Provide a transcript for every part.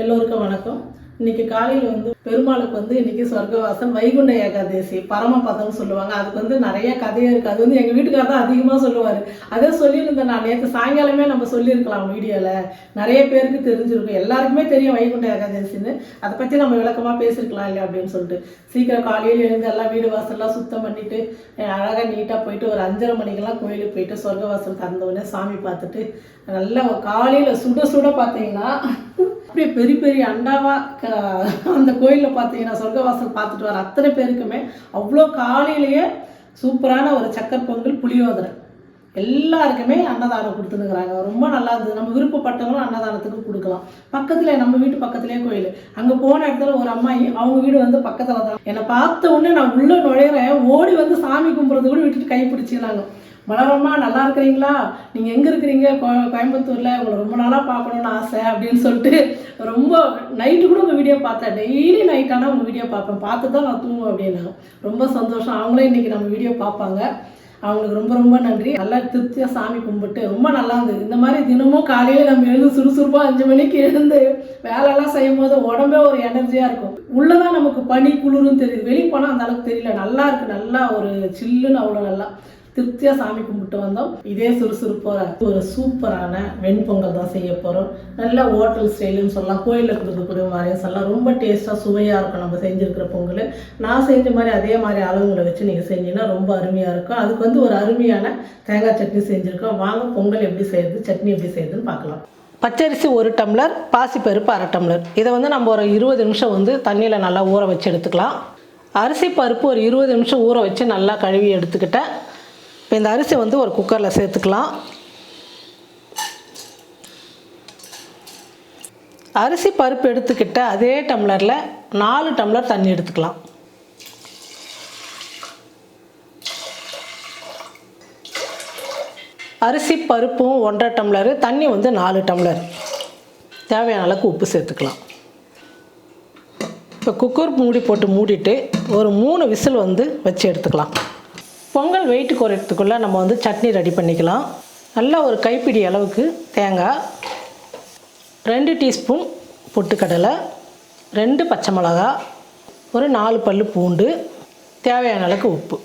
எல்லோருக்கும் வணக்கம். இன்னைக்கு காலையில் வந்து பெருமாளுக்கு வந்து இன்னைக்கு சொர்க்கவாசம் வைகுண்ட ஏகாதேசி பரமபதம்னு சொல்லுவாங்க. அதுக்கு வந்து நிறைய கதையே இருக்குது அது வந்து எங்கள் வீட்டுக்காரர் தான் அதிகமாக சொல்லுவார். அதே சொல்லியிருந்தேன் நான் நேற்று சாயங்காலமே நம்ம சொல்லியிருக்கலாம் வீடியோவில் நிறைய பேருக்கு தெரிஞ்சிருக்கும். எல்லாருக்குமே தெரியும் வைகுண்ட ஏகாதேசின்னு. அதை பற்றி நம்ம விளக்கமாக பேசியிருக்கலாம் இல்லையா அப்படின்னு சொல்லிட்டு. சீக்கிரம் காலையில் எழுந்து எல்லாம் வீடு வாசல்லாம் சுத்தம் பண்ணிவிட்டு அழகாக நீட்டாக போயிட்டு ஒரு அஞ்சரை மணிக்கெல்லாம் கோயிலுக்கு போயிட்டு சொர்க்கவாசல் திறந்த உடனே சாமி பார்த்துட்டு நல்லா காலையில் சுட சுட பார்த்தீங்கன்னா அப்படியே பெரிய பெரிய அண்டாவா க- அந்த கோயிலில் பார்த்தீங்கன்னா சொர்க்கவாசல் பார்த்துட்டு வர அத்தனை பேருக்குமே அவ்வளோ காலையிலேயே சூப்பரான ஒரு சக்கர் பொங்கல் புளியோதரை. எல்லாருக்குமே அன்னதானம் கொடுத்துனுக்குறாங்க ரொம்ப நல்லா இருந்தது. நம்ம விருப்பப்பட்டவங்களும் அன்னதானத்துக்கு கொடுக்கலாம். பக்கத்தில் நம்ம வீட்டு பக்கத்துலேயே கோயில். அங்கே போன இடத்துல ஒரு அம்மாயி அவங்க வீடு வந்து பக்கத்தில் தான் என்னை பார்த்த உடனே நான் உள்ளே நுழையிறேன். ஓடி வந்து சாமி கும்பிட்றது கூட விட்டுட்டு கை பிடிச்சிக்கிறாங்க மனோரமா நல்லா இருக்கிறீங்களா? நீங்கள் எங்கே இருக்கிறீங்க? கோ- கோயம்புத்தூரில். உங்களை ரொம்ப நாளாக பார்க்கணுன்னு ஆசை அப்படின்னு சொல்லிட்டு ரொம்ப நைட்டு கூட உங்கள் வீடியோ பார்த்தேன். டெய்லி நைட் ஆனால் உங்கள் வீடியோ பார்ப்பேன். பார்த்து தான் நான் தூங்குவேன் அப்படின்னா ரொம்ப சந்தோஷம். அவங்களே இன்றைக்கி நம்ம வீடியோ பார்ப்பாங்க. அவங்களுக்கு ரொம்ப ரொம்ப நன்றி. நல்லா திருப்தியாக சாமி கும்பிட்டு ரொம்ப நல்லா இருந்தது. இந்த மாதிரி தினமும் காலையில் நம்ம எழுந்து சுறுசுறுப்பாக அஞ்சு மணிக்கு எழுந்து வேலையெல்லாம் செய்யும் போது உடம்பே ஒரு எனர்ஜியாக இருக்கும். உள்ளதான் நமக்கு பனி குளிரும் தெரியுது. வெளியே போனால் அந்த அளவுக்கு தெரியல. நல்லா இருக்கு. நல்லா ஒரு சில்லுன்னு அவ்வளோ நல்லா. திருப்தியாக சாமி கும்பிட்டு வந்தோம். இதே சுறுசுறுப்போட ஒரு சூப்பரான வெண்பொங்கல் தான் செய்ய போகிறோம் நல்ல ஹோட்டல் ஸ்டைலுன்னு சொல்லலாம். கோயிலில் கொடுக்கக்கூடிய மாதிரியும் சொல்லலாம். ரொம்ப டேஸ்ட்டாக சுவையாக இருக்கும். நம்ம செஞ்சுருக்கிற பொங்கல். நான் செஞ்ச மாதிரி அதே மாதிரி அளவுகளை வச்சு நீங்கள் செஞ்சீங்கன்னா ரொம்ப அருமையாக இருக்கும். அதுக்கு வந்து ஒரு அருமையான தேங்காய் சட்னி செஞ்சுருக்கோம். வாங்க பொங்கல் எப்படி செய்யறது சட்னி எப்படி செய்யறதுன்னு பார்க்கலாம். பச்சரிசி ஒரு டம்ளர் பாசிப்பருப்பு அரை டம்ளர். இதை வந்து நம்ம ஒரு இருபது நிமிஷம் வந்து தண்ணியில் நல்லா ஊற வச்சு எடுத்துக்கலாம். அரிசி பருப்பு ஒரு இருபது நிமிஷம் ஊற வச்சு நல்லா கழுவி எடுத்துக்கிட்டேன். இப்போ இந்த அரிசி வந்து ஒரு குக்கரில் சேர்த்துக்கலாம். அரிசி பருப்பு எடுத்துக்கிட்ட அதே டம்ளரில் நாலு டம்ளர் தண்ணி எடுத்துக்கலாம். அரிசி பருப்பும் ஒன்றரை டம்ளர் தண்ணி வந்து நாலு டம்ளர் தேவையான அளவுக்கு உப்பு சேர்த்துக்கலாம். இப்போ குக்கர் மூடி போட்டு மூடிட்டு ஒரு மூணு விசில் வந்து வச்சு எடுத்துக்கலாம். பொங்கல் வெயிட் குறைக்கிறதுக்குள்ளே நம்ம வந்து சட்னி ரெடி பண்ணிக்கலாம். நல்லா ஒரு கைப்பிடி அளவுக்கு தேங்காய் ரெண்டு டீஸ்பூன் பொட்டுக்கடலை ரெண்டு பச்சை மிளகா ஒரு நாலு பல் பூண்டு தேவையான அளவுக்கு உப்பு.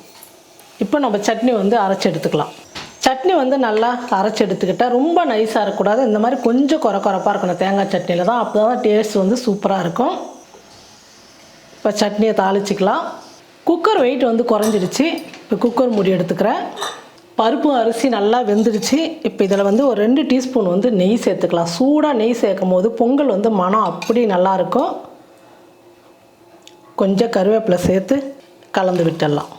இப்போ நம்ம சட்னி வந்து அரைச்சி எடுத்துக்கலாம். சட்னி வந்து நல்லா அரைச்சி எடுத்துக்கிட்டால் ரொம்ப நைஸாக இருக்கக்கூடாது. இந்த மாதிரி கொஞ்சம் குறை குறைப்பாக இருக்கணும் தேங்காய் சட்னியில் தான். அப்போ தான் டேஸ்ட் வந்து சூப்பராக இருக்கும். இப்போ சட்னியை தாளிச்சிக்கலாம். குக்கர் வெயிட் வந்து குறைஞ்சிடுச்சு இப்போ குக்கர் மூடி எடுத்துக்கிறேன். பருப்பு அரிசி நல்லா வெந்துடுச்சு. இப்போ இதில் வந்து ஒரு ரெண்டு டீஸ்பூன் வந்து நெய் சேர்த்துக்கலாம். சூடாக நெய் சேர்க்கும் போது பொங்கல் வந்து மனம் அப்படி நல்லாயிருக்கும் கொஞ்சம் கருவேப்பிலை சேர்த்து கலந்து விட்டுடலாம்.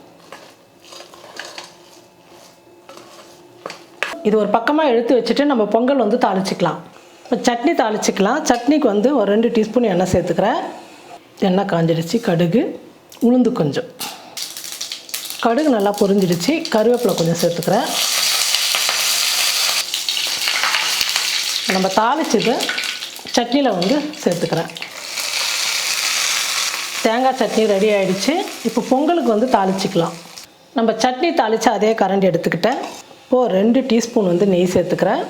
இது ஒரு பக்கமாக எடுத்து வச்சுட்டு நம்ம பொங்கல் வந்து தாளிச்சிக்கலாம். இப்போ சட்னி தாளிச்சிக்கலாம். சட்னிக்கு வந்து ஒரு ரெண்டு டீஸ்பூன் எண்ணெய் சேர்த்துக்கிறேன். எண்ணெய் காஞ்சிடுச்சு. கடுகு உளுந்து கொஞ்சம். கடுகு நல்லா பொரிஞ்சிடுச்சு. கருவேப்பிலை கொஞ்சம் சேர்த்துக்கிறேன். நம்ம தாளிச்சது சட்னியில் வந்து சேர்த்துக்கிறேன். தேங்காய் சட்னி ரெடி ஆகிடுச்சு இப்போ பொங்கலுக்கு வந்து தாளிச்சிக்கலாம். நம்ம சட்னி தாளித்து அதே கரண்டி எடுத்துக்கிட்டேன். இப்போது ரெண்டு டீஸ்பூன் வந்து நெய் சேர்த்துக்கிறேன்.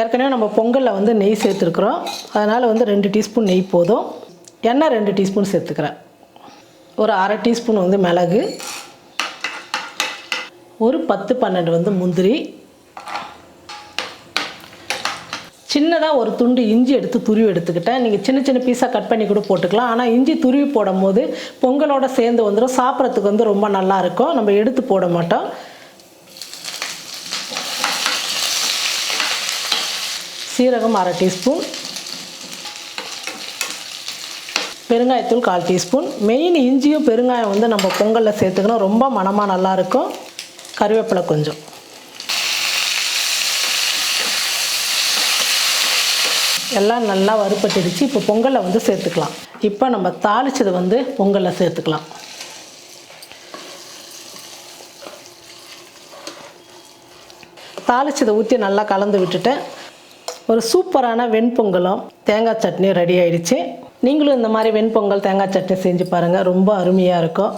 ஏற்கனவே நம்ம பொங்கலில் வந்து நெய் சேர்த்துருக்குறோம். அதனால் வந்து ரெண்டு டீஸ்பூன் நெய் போதும். எண்ணெய் ரெண்டு டீஸ்பூன் சேர்த்துக்கிறேன். ஒரு அரை டீஸ்பூன் வந்து மிளகு. ஒரு பத்து பன்னெண்டு வந்து முந்திரி. சின்னதாக ஒரு துண்டு இஞ்சி எடுத்து துருவி எடுத்துக்கிட்டேன். நீங்கள் சின்ன சின்ன பீஸாக கட் பண்ணி கூட போட்டுக்கலாம். ஆனால் இஞ்சி துருவி போடும்போது பொங்கலோட சேர்ந்து வந்துடும் சாப்பிட்றதுக்கு வந்து ரொம்ப நல்லா இருக்கும். நம்ம எடுத்து போட மாட்டோம். சீரகம் அரை டீஸ்பூன். பெருங்காயத்தூள் கால் டீஸ்பூன். மெயின் இஞ்சியும் பெருங்காயம் வந்து நம்ம பொங்கலில் சேர்த்துக்கணும். ரொம்ப மணமாக நல்லாயிருக்கும் கருவேப்பிலை கொஞ்சம். எல்லாம் நல்லா வறுப்பட்டுடுச்சு இப்போ பொங்கலை வந்து சேர்த்துக்கலாம். இப்போ நம்ம தாளிச்சதை வந்து பொங்கலில் சேர்த்துக்கலாம். தாளிச்சதை ஊற்றி நல்லா கலந்து விட்டுட்டேன் ஒரு சூப்பரான வெண்பொங்கலும் தேங்காய் சட்னியும் ரெடி ஆயிடுச்சு. நீங்களும் இந்த மாதிரி வெண்பொங்கல் தேங்காய் சட்னி செஞ்சு பாருங்கள் ரொம்ப அருமையாக இருக்கும்.